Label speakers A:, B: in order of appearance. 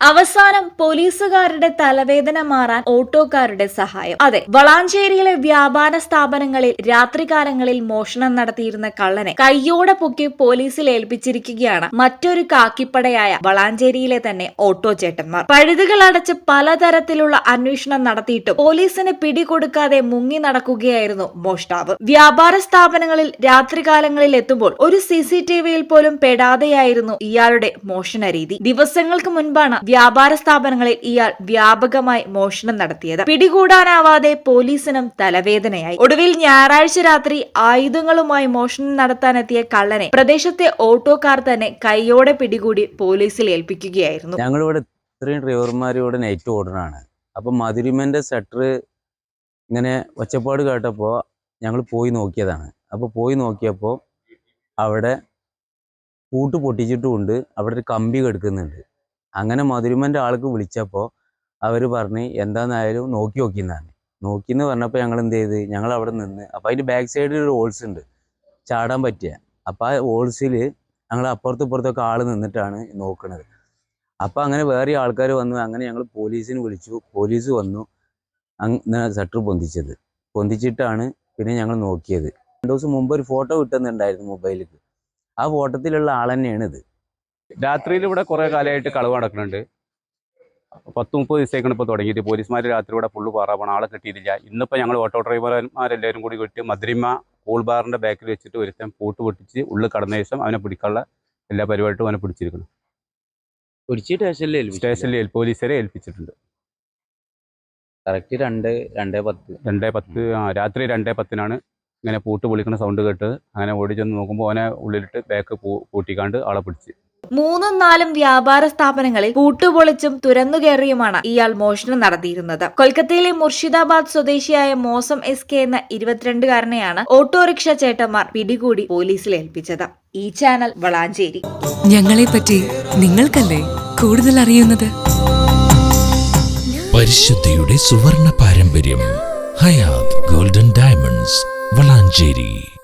A: അവസാനം പോലീസുകാരുടെ തലവേദന മാറാൻ ഓട്ടോക്കാരുടെ സഹായം. അതെ വളാഞ്ചേരിയിലെ വ്യാപാര സ്ഥാപനങ്ങളിൽ രാത്രികാലങ്ങളിൽ മോഷണം നടത്തിയിരുന്ന കള്ളനെ കയ്യോടെ പൊക്കി പോലീസിൽ ഏൽപ്പിച്ചിരിക്കുകയാണ് മറ്റൊരു കാക്കിപ്പടയായ വളാഞ്ചേരിയിലെ തന്നെ ഓട്ടോ ചേട്ടന്മാർ. പഴുതുകൾ അടച്ച് പലതരത്തിലുള്ള അന്വേഷണം നടത്തിയിട്ടും പോലീസിന് പിടികൊടുക്കാതെ മുങ്ങി നടക്കുകയായിരുന്നു മോഷ്ടാവ്. വ്യാപാര സ്ഥാപനങ്ങളിൽ രാത്രികാലങ്ങളിൽ എത്തുമ്പോൾ ഒരു സി പോലും പെടാതെയായിരുന്നു ഇയാളുടെ മോഷണ രീതി ദിവസങ്ങൾക്ക് മുൻപാണ് വ്യാപാര സ്ഥാപനങ്ങളിൽ ഇയാൾ വ്യാപകമായി മോഷണം നടത്തിയത്. പിടികൂടാനാവാതെ പോലീസിനും തലവേദനയായി. ഒടുവിൽ ഞായറാഴ്ച രാത്രി ആയുധങ്ങളുമായി മോഷണം നടത്താനെത്തിയ കള്ളനെ പ്രദേശത്തെ ഓട്ടോക്കാർ തന്നെ കൈയോടെ പിടികൂടി പോലീസിൽ ഏൽപ്പിക്കുകയായിരുന്നു.
B: ഞങ്ങളിവിടെ ഇത്രയും ഡ്രൈവർമാരിവിടെ നൈറ്റ് ഓർഡറാണ് അപ്പം മധുരിമന്റെ ഷട്ടർ ഇങ്ങനെ ഒച്ചപ്പാട് കേട്ടപ്പോൾ ഞങ്ങൾ പോയി നോക്കിയതാണ്. അപ്പോൾ പോയി നോക്കിയപ്പോൾ അവിടെ പൂട്ട് പൊട്ടിച്ചിട്ടുമുണ്ട്. അവിടെ ഒരു കമ്പി കിടക്കുന്നുണ്ട്. അങ്ങനെ മധുരിമന്റെ ആൾക്ക് വിളിച്ചപ്പോൾ അവർ പറഞ്ഞ് എന്താന്നായാലും നോക്കി നോക്കിയെന്നാണ് നോക്കിയെന്ന് പറഞ്ഞപ്പോൾ ഞങ്ങൾ എന്ത് ചെയ്ത് ഞങ്ങൾ അവിടെ നിന്ന് അപ്പോൾ അതിന്റെ ബാക്ക് സൈഡിൽ ഒരു ഹോൾസ് ഉണ്ട് ചാടാൻ പറ്റിയ. അപ്പോൾ ആ ഹോൾസിൽ ഞങ്ങൾ അപ്പുറത്തും ഇപ്പുറത്തൊക്കെ ആൾ നിന്നിട്ടാണ് നോക്കുന്നത് അപ്പോൾ അങ്ങനെ വേറെ ആൾക്കാർ വന്നു അങ്ങനെ ഞങ്ങൾ പോലീസിന് വിളിച്ചു. പോലീസ് വന്നു അങ്ങനെ ഷട്ടർ പൊന്തിച്ചത്. പൊന്തിച്ചിട്ടാണ് പിന്നെ ഞങ്ങൾ നോക്കിയത്. രണ്ട് ദിവസം മുമ്പ് ഒരു ഫോട്ടോ കിട്ടുന്നുണ്ടായിരുന്നു മൊബൈലിൽ ആ ഫോട്ടോത്തിലുള്ള ആൾ തന്നെയാണ് ഇത്
C: രാത്രിയിൽ ഇവിടെ കുറെ കാലമായിട്ട് കളവ് നടക്കുന്നുണ്ട്. പത്ത് മുപ്പത് ദിവസത്തേക്കാണ് ഇപ്പോൾ തുടങ്ങിയിട്ട്. പോലീസുമാർ രാത്രി ഇവിടെ ഫുള്ള് പാറാപോണം ആളെ കിട്ടിയിട്ടില്ല. ഇന്നിപ്പോൾ ഞങ്ങൾ ഓട്ടോ ഡ്രൈവർമാരെല്ലാവരും കൂടി കിട്ടി മദ്രിമ കൂൾ ബാറിന്റെ ബാക്കിൽ വെച്ചിട്ട് ഒരുത്തൻ പൂട്ട് പൊട്ടിച്ച് ഉള്ളിൽ കടന്ന ശേഷം അവനെ പിടിക്കാനുള്ള എല്ലാ പരിപാടിയും അവനെ പിടിച്ചിരിക്കുന്നു.
B: പിടിച്ച് സ്റ്റേഷനിൽ
C: സ്റ്റേഷനിൽ പോലീസുകാരെ ഏൽപ്പിച്ചിട്ടുണ്ട്.
B: കറക്റ്റ് രണ്ട് രണ്ടേ പത്ത്.
C: രണ്ടേ പത്ത് ആ രാത്രി രണ്ടേ പത്തിനാണ് ഇങ്ങനെ പൂട്ട് പൊളിക്കുന്ന സൗണ്ട് കേട്ട് അങ്ങനെ ഓടി ചെന്ന് നോക്കുമ്പോൾ അവനെ ഉള്ളിലിട്ട് ബാക്ക് പൂ പൂട്ടിക്കാണ്ട് ആളെ പിടിച്ച്.
A: മൂന്നും നാലും വ്യാപാര സ്ഥാപനങ്ങളിൽ കൂട്ടുപൊളിച്ചും തുരന്നുകയറിയുമാണ് ഇയാൾ മോഷണം നടത്തിയിരുന്നത്. കൊൽക്കത്തയിലെ മുർഷിദാബാദ് സ്വദേശിയായ മോസം എസ് കെ എന്ന ഇരുപത്തിരണ്ടുകാരനെയാണ് ഓട്ടോറിക്ഷ ചേട്ടന്മാർ പിടികൂടി പോലീസിൽ ഏൽപ്പിച്ചത്. ഈ ചാനൽ വളാഞ്ചേരി.
D: ഞങ്ങളെ പറ്റി നിങ്ങൾക്കല്ലേ കൂടുതൽ അറിയുന്നത്?
E: പരിശുദ്ധിയുടെ സുവർണ പാരമ്പര്യം ഹയാത് ഗോൾഡൻ ഡയമണ്ട്സ് വളാഞ്ചേരി.